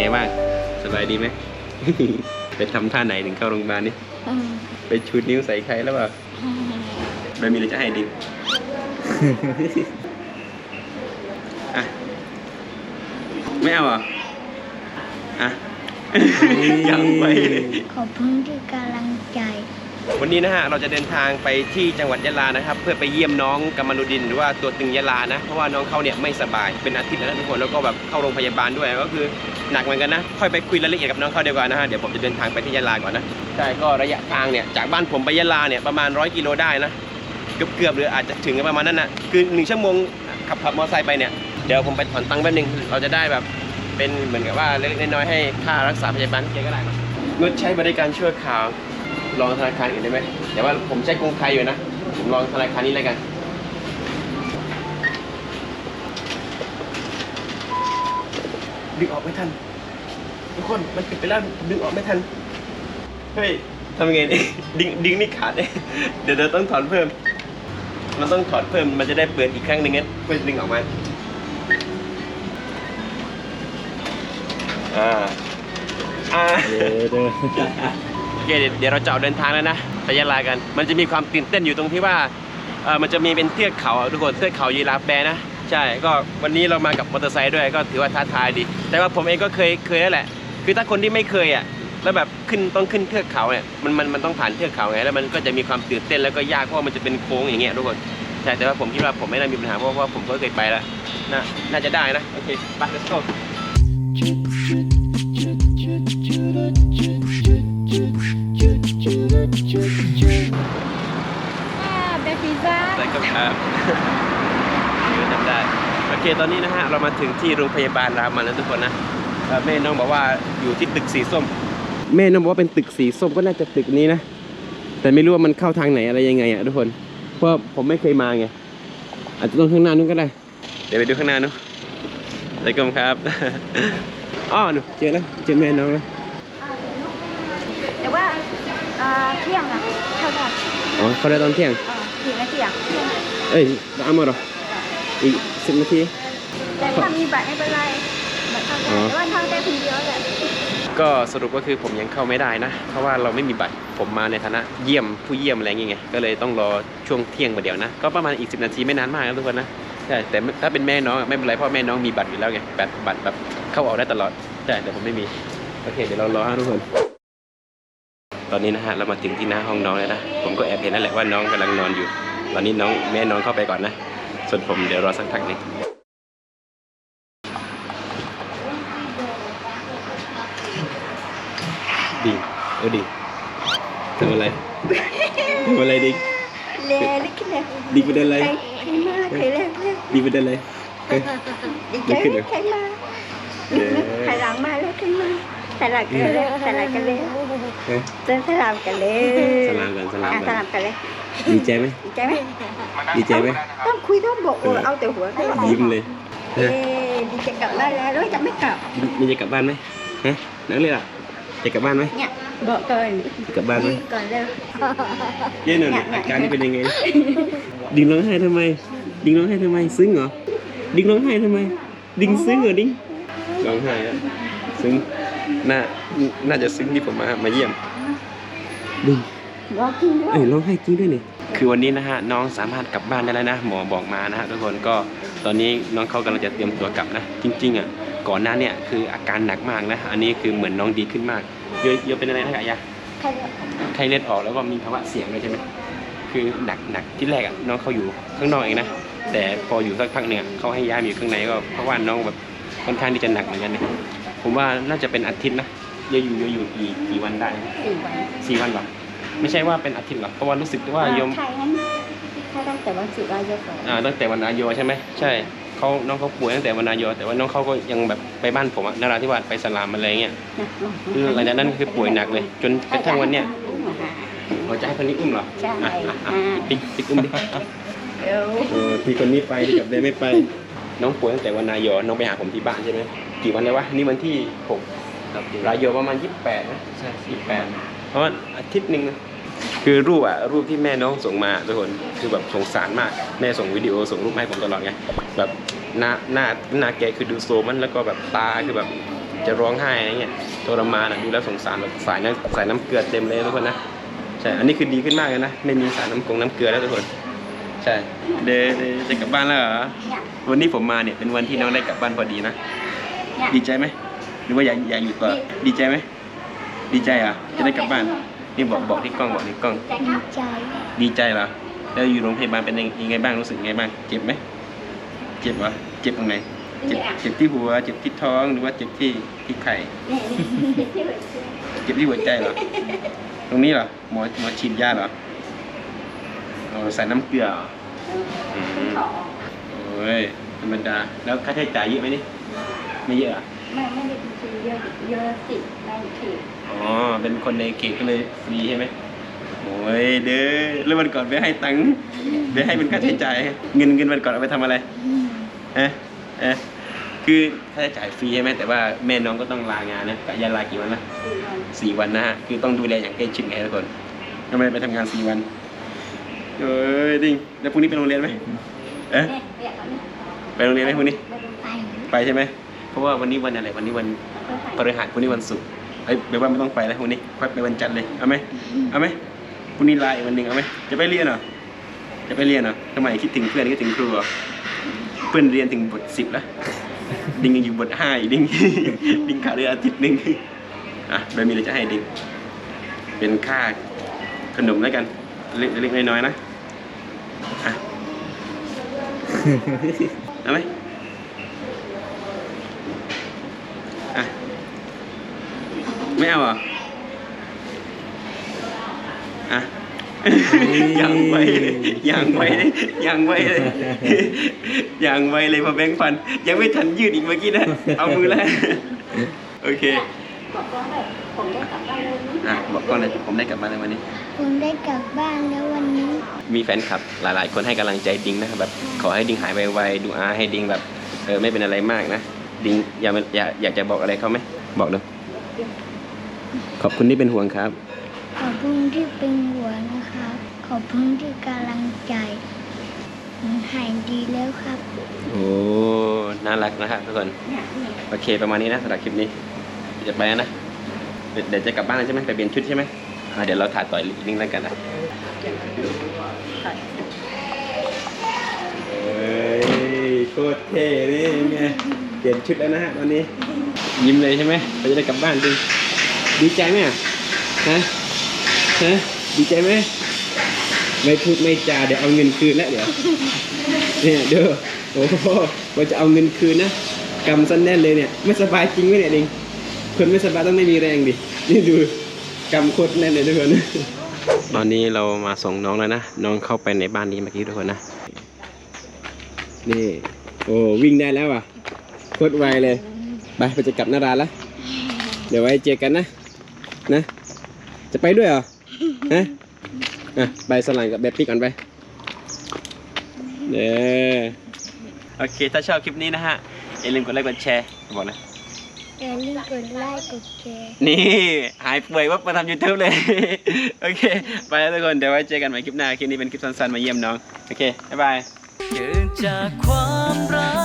ไงบ้างสบายดีไหม ไปทำท่าไหนถึงเข้าโรงพยาบาลนี่อืมไปชูดนิ้วใส่ใครแล้วเปล่าไม่มีอะไรจะให้ดิ อะ ไม่เอาเหรออะ ยังไม่เลย ขอบคุณที่กำลังใจ วันนี้นะฮะเราจะเดินทางไปที่จังหวัดยะลานะครับ เพื่อไปเยี่ยมน้องกำมะนุดิน หรือว่าตัวตึงยะลานะเพราะว่าน้องเขาเนี่ยไม่สบายเป็นอาทิตย์แล้วนะทุกคนแล้วก็แบบเข้าโรงพยาบาลด้วยก็คือหนักเหมือนกันนะค่อยไปคุยรายละเอียดกับน้องเขาเดีกว่านนะฮะเดี๋ยวผมจะเดินทางไปที่ยะลาก่อนนะใช่ก็ระยะทางเนี่ยจากบ้านผมไปยะลาเนี่ยประมาณร้อยกิโลได้นะเกือบเกือบๆหรืออาจจะถึงประมาณนั้นนะคือหนึ่งชั่วโมงขับขับมอเตอร์ไซค์ไปเนี่ยเดี๋ยวผมไปถอนตังค์แป๊บนึงเราจะได้แบบเป็นเหมือนกับว่าเล็กน้อยให้ค่ารักษาพยาบาลที่แกก็ได้นะงดใช้บริการชั่วคราว ลองธนาคารอื่นได้ไหมแต่ว่าผมใช้กรุงไทยอยู่นะ ผมลองธนาคารนี้แล้วกัน ดึงออกไม่ทัน ทุกคนมันปิดไปแล้วดึงออกไม่ทัน เฮ้ยทำยังไงนี่ดึงดึงนี่ขาดเลยเดี๋ยวเราต้องถอนเพิ่ม มันต้องถอดเพิ่มมันจะได้เปิดอีกครั้งหนึ่งงั้นเพื่อดึงออกมาอ่าอ่าเดี๋ยวเดี๋ยวโอ เคเดี๋ยวเราจะออกเดินทางแล้วนะไปยะลากัน มันจะมีความตื่นเต้นอยู่ตรงที่ว่าเออมันจะมีเป็นเทือกเขาทุกคนเทือกเขายีราฟแบร์นะใช่ก็วันนี้เรามากับมอเตอร์ไซค์ด้วยก็ถือว่าท้าทายดี แต่ว่าผมเองก็เคยเคยแล้วแหละ คือถ้าคนที่ไม่เคยอะแล้วแบบขึ้นต้องขึ้นเทือกเขาเนี่ยมันมันมันต้องผ่านเทือกเขาไงแล้วมันก็จะมีความตื่นเต้นแล้วก็ยากเพราะว่ามันจะเป็นโค้งอย่างเงี้ยทุกคนใช่แต่ว่าผมคิดว่าผมไม่น่ามีปัญหาเพราะว่าผมก็เคยไปแล้วน่าน่าจะได้นะโอเคไป let's go อ่าเบบีซ่าใส่กับครับเดี๋ยวจำได้โอเคตอนนี้นะฮะเรามาถึงที่โรงพยาบาลรามันแล้วทุกคนนะเอ่อแม่น้องบอกว่าอยู่ที่ตึกสีส้ม แม่น้องบอกว่าเป็นตึกสีส้มก็น่าจะตึกนี้นะ แต่ไม่รู้ว่ามันเข้าทางไหนอะไรยังไงอะทุกคน เพราะผมไม่เคยมาไง อาจจะต้องข้างหน้านู้นก็ได้ เดี๋ยวไปดูข้างหน้านู้นใส่กับครับอ๋อหนูเจอแล้วเจอแม่น้องแล้วแต่ว่าอ่าเที่ยงอะเท่าไหร่อ๋อเขาได้ตอนเที่ยงอ่า กี่นาทีอะเที่ยงเอ้ยเอามาหรออีกสิบนาที แต่ถ้ามีบัตรไม่เป็นไรบัตรเข้าได้อ๋อแต่ว่าเข้าได้คนเดียวแหละก็สรุปก็คือผมยังเข้าไม่ได้นะ เพราะว่าเราไม่มีบัตรผมมาในฐานะเยี่ยมผู้เยี่ยมอะไรอย่างเงี้ยก็เลยต้องรอช่วงเที่ยงมาเดี๋ยวนะ ก็ประมาณอีก 10 นาทีไม่นานมากนะทุกคนนะใช่แต่ถ้าเป็นแม่น้องอะไม่เป็นไรเพราะแม่น้องมีบัตรอยู่แล้วไงบัตรบัตรแบบเข้าออกได้ตลอดใช่แต่ผมไม่มี โอเค เดี๋ยวเรารอฮะทุกคน ตอนนี้นะฮะเรามาถึงที่หน้าห้องน้องแล้วนะผมก็แอบเห็นนั่นแหละว่าน้องกำลังนอนอยู่ ตอนนี้น้องแม่น้องเข้าไปก่อนนะ ส่วนผมเดี๋ยวรอสักพักหนึงดิเออดิทำอะไรทำอะไรดิเล่เล็กขึ้นเลยดิเป็นอะไรใครใครมาใครเล่เล่ดิเป็นอะไรเอ้ยดีใจลุกขึ้นเลยใครมาเออใครหลังมาแล้วใครมา สลับกันเลยสลับกันเลยเอ้ยเดินสลับกันเลยสลามกันสลามอะกันสลับกันเลยดีใจไหมดีใจไหมดีใจไหมต้องคุยต้องบอกเออเอาแต่หัวก็ยิ้มเลยเอเอ๊อดีใจกลับบ้า นแล้วแล้วจะไม่กลับมีจะกลับบ้านไหมฮะนักเรียนอะจะกลับบ้านไหมเนี่ยบอกก่อนจะกลับบ้านไหมดีก่อนเร็วเย้หน่อยอาการนี่เป็นยังไงดิงร้องไห้ทำไมดิงร้องไห้ทำไมซึ้งเหรอดิงร้องไห้ทำไมดิงซึ้งเหรอดิงร้องไห้อะซึ้งน่าน่าจะซึ้งที่ผมมามาเยี่ยมดิงบอกกินด้วยเอ้ยร้องไห้จริงด้วยนี่คือวันนี้นะฮะน้องสามารถกลับบ้านได้แล้วนะ หมอบอกมานะฮะทุกคนก็ตอนนี้น้องเขากำลังจะเตรียมตัวกลับนะ จริง ๆอะก่อนหน้าเนี่ยคืออาการหนักมากนะ อันนี้คือเหมือนน้องดีขึ้นมากเยอะเยอะเป็นอะไรนะกายะใครเนี่ยไข้เลือดออกแล้วก็มีภาวะเสียงด้วยใช่ไหมคือหนักหนักที่แรกอะน้องเขาอยู่ข้างนอกเองนะแต่พออยู่สักพักเนี่ยเขาให้ย้ายมาอยู่ข้างในก็เพราะว่าน้องแบบค่อนข้างที่จะหนักเหมือนกันเนี่ย ผมว่าน่าจะเป็นอาทิตย์นะเยอะอยู่เยอะอยู่กี่กี่วันได้สี่วันสี่วันหรอไม่ใช่ว่าเป็นอาทิตย์หรอกเพราะว่ารู้สึกว่าโยมใครนั้นถ้าตั้งแต่วันศุกร์อายุสองอ่าตั้งแต่วันอาโยใช่ไหมใช่เขาน้องเขาป่วยตั้งแต่วันอาโยแต่ว่าน้องเขาก็ยังแบบไปบ้านผมอะนราธิวาสไปสลามอะไรเงี้ยนะคือหลังจากนั้นคือป่วยหนักเลย จนกระทั่งวันเนี้ยเราจะให้คนนี้อุ้มเหรอใช่อะอะอะอ่าติ๊กติ๊กอุ้มดิเดี๋ยวเออทีคนนี้ไปที่กับเดไม่ไป น้องป่วยตั้งแต่วันนายอน้องไปหาผมที่บ้านใช่ไหมกี่วันแล้ววะนี่วันที่หกรายโยประมาณยี่สิบแปดนะใช่ยี่สิบแปดเพราะว่าอาทิตย์หนึ่งนะคือรูปอะรูปที่แม่น้องส่งมาทุกคนคือแบบสงสารมากแม่ส่งวิดีโอส่งรูปมาให้ผมตลอดไงแบบหน้าหน้าหน้าแกคือดูโซมันแล้วก็แบบตาคือแบบจะร้องไห้อะไรเงี้ยทรมานอะดูแล้วสงสารแบบสายน้ำสายน้ำเกลือเต็มเลยทุกคนนะใช่อันนี้คือดีขึ้นมากเลยนะไม่มีสายน้ำกงน้ำเกลือแล้วทุกคน ใช่เดเดจะกลับบ้านแล้วเหรอเนี่ยวันนี้ผมมาเนี่ยเป็นวันที่น้องได้กลับบ้านพอดีนะเนี่ยดีใจไหมหรือว่าอยากอยากอยู่ต่อดีใจไหมดีใจอะจะได้กลับบ้านนี่บอกบอกที่กล้องบอกที่กล้อง ใจครับใจดีใจเหรอแล้วอยู่โรงพยาบาลเป็นยังไงบ้างรู้สึกยังไงบ้าง เจ็บไหมเจ็บเหรอเจ็บตรงไหนเจ็บเจ็บที่หัว เจ็บที่ท้องหรือว่าเจ็บที่ที่ไข่ เนี่ยเนี่ยที่หัวใจเจ็บที่หัวใจเหรอ ตรงนี้เหรอหมอหมอฉีดยาเหรอ อ๋อใส่น้ำเกลือเหรออืมขอโอ้ยธรรมดา แล้วค่าใช้จ่ายเยอะไหมนี่ ไม่เยอะเหรอะไม่ไม่ได้บัญชีเยอะเยอะสิในเขตอ๋อ เป็นคนในเขตก็เลยฟรีใช่ไหมโอ้ยเด้อแล้ววันก่อนไปให้ตังค์ไปให้เป็นค่าใช้จ่าย เงินเงินวันก่อนเอาไปทำอะไรเอ๊ะเอ๊ะคือค่าใช้จ่ายฟรีใช่ไหมแต่ว่าแม่น้องก็ต้องลางานนะกะยาลากี่วันนะสี่วัน สี่วันนะฮะ คือต้องดูแลอย่างใกล้ชิดไงทุกคนทำไมไปทำงานสี่วัน เอ้ยดิงแล้วพรุ่งนี้ไปโรงเรียนไหมเอ๊ะเอนนี้ไปโรงเรียนไหมพรุ่งนี้ ไปใช่ไหมเพราะว่าวันนี้วันอะไรวันนี้วันพฤหัสพรุ่งนี้วันศุกร์เอ้ยแปลว่าไม่ต้องไปแล้วพรุ่งนี้ค่อยไปวันจันทร์เลยเอาไหมเอาไหมพรุ่งนี้ลาอีกวันหนึ่งเอาไหมจะไปเรียนเหรอจะไปเรียนเหรอทำไมคิดถึงเพื่อนคิดถึงครูเหรอเพื่อนเรียนถึงบทสิบแล้วดิงยังอยู่บทห้าอีกดิงดิงขาดเรืออาทิตย์หนึ่งอะโดยมีอะไรจะให้ดิงเป็นค่าขนมแล้วกันเล็กเล็กๆน้อยๆนะอะ เอาไหมอะ ไม่เอาเหรออะ ยังไวเลยยังไวเลยยังไวเลยยังไวเลยพอแบงค์พัน ยังไม่ทันยืดอีกเมื่อกี้นะ เอามือแล้ว โอเคบอกว่าแบบ ผมได้กลับบ้านเลยนะอะบอกก่อนเลยผมได้กลับมาในวันนี้ ผมได้กลับบ้านแล้ววันนี้มีแฟนคลับหลาย ๆ คนให้กำลังใจดิงนะครับแบบขอให้ดิงหายไวๆดูอาให้ดิงแบบเออไม่เป็นอะไรมากนะ ดิงอยากอยากอยากจะบอกอะไรเขาไหมบอกเลยขอบคุณที่เป็นห่วงครับ ขอบคุณที่เป็นหัวนะครับขอบคุณที่กำลังใจผมหายดีแล้วครับ โอ้น่ารักนะครับทุกคน เนี่ยเนี่ยโอเค ประมาณนี้นะสำหรับคลิปนี้จะไปแล้วนะ เดี๋ยวเดี๋ยวจะกลับบ้านแล้วใช่ไหมไปเปลี่ยนชุดใช่ไหมอ่าเดี๋ยวเราถ่ายต่ออีกนิดนึงแล้วกันนะเฮ้ยโคตรเท่นี่ไงเปลี่ยนชุดแล้วนะฮะวันนี้ ยิ้มเลยใช่ไหมเราจะได้กลับบ้านจริงดีใจไหมอะฮะฮะดีใจไหมไม่พูดไม่จาเดี๋ยวเอาเงินคืนแล้วเดี๋ยวเนี่ยเด้อโอ้โหเราจะเอาเงินคืนนะกำสั้นแน่นเลยเนี่ย ไม่สบายจริงไหมเนี่ยดิง คนไม่สบายต้องไม่มีแรงดิ นี่ดูกำโคตรแน่นเลยทุกคน ตอนนี้เรามาส่งน้องแล้วนะ น้องเข้าไปในบ้านนี้เมื่อกี้ทุกคนนะ นี่ โอ้วิ่งได้แล้วอะโคตรไวเลย ไปไปจะกลับนาราละ เดี๋ยวไว้เจอกันนะ นะ จะไปด้วยเหรอฮะอะไปสลันกับเบปปี้ก่อนไปเด้อโอเค ถ้าชอบคลิปนี้นะฮะ อย่าลืมกดไลค์ กดแชร์ บอกเลย อย่าลืมกดไลค์กดแชร์นี่ หายป่วยว่ามาทำยูทูบเลย โอเค ไปแล้วทุกคน เดี๋ยวไว้เจอกันใหม่คลิปหน้า คลิปนี้เป็นคลิปสั้นๆ มาเยี่ยมน้อง โอเค บ๊ายบายเกิดจากความรั